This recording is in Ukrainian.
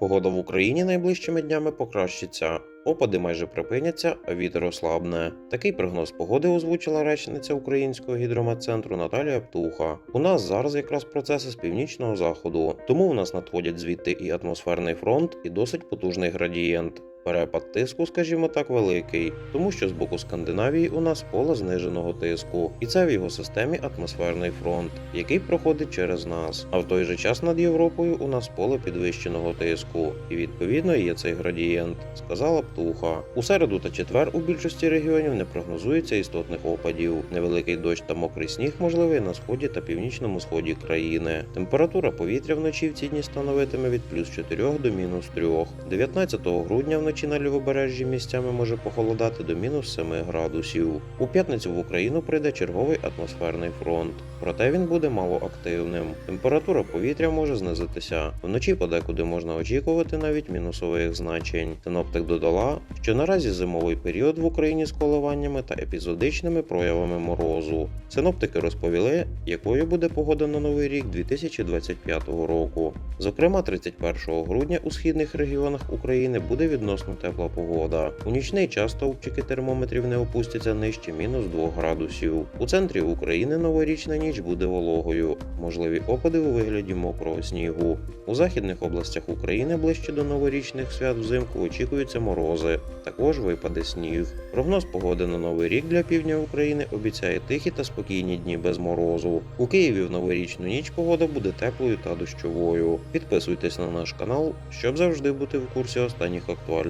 Погода в Україні найближчими днями покращиться. Опади майже припиняться, а вітер ослабне. Такий прогноз погоди озвучила речниця українського гідрометцентру Наталія Птуха. У нас зараз якраз процеси з північного заходу, тому у нас надходять звідти і атмосферний фронт, і досить потужний градієнт. Перепад тиску, скажімо так, великий, тому що з боку Скандинавії у нас поле зниженого тиску, і це в його системі атмосферний фронт, який проходить через нас. А в той же час над Європою у нас поле підвищеного тиску, і відповідно є цей градієнт, сказала Птуха. У середу та четвер у більшості регіонів не прогнозується істотних опадів. Невеликий дощ та мокрий сніг можливий на сході та північному сході країни. Температура повітря вночі в ці дні становитиме від плюс 4 до мінус 3. 19 грудня вночі на лівобережжі місцями може похолодати до мінус 7 градусів. У п'ятницю в Україну прийде черговий атмосферний фронт, проте він буде малоактивним. Температура повітря може знизитися. Вночі подекуди можна очікувати навіть мінусових значень. Синоптик додала, що наразі зимовий період в Україні з коливаннями та епізодичними проявами морозу. Синоптики розповіли, якою буде погода на новий рік 2025 року. Зокрема, 31 грудня у східних регіонах України буде відносно тепла погода. У нічний час стовпчики термометрів не опустяться нижче мінус 2 градусів. У центрі України новорічна ніч буде вологою, можливі опади у вигляді мокрого снігу. У західних областях України ближче до новорічних свят взимку очікуються морози, також випаде сніг. Прогноз погоди на новий рік для півдня України обіцяє тихі та спокійні дні без морозу. У Києві в новорічну ніч погода буде теплою та дощовою. Підписуйтесь на наш канал, щоб завжди бути в курсі останніх актуальних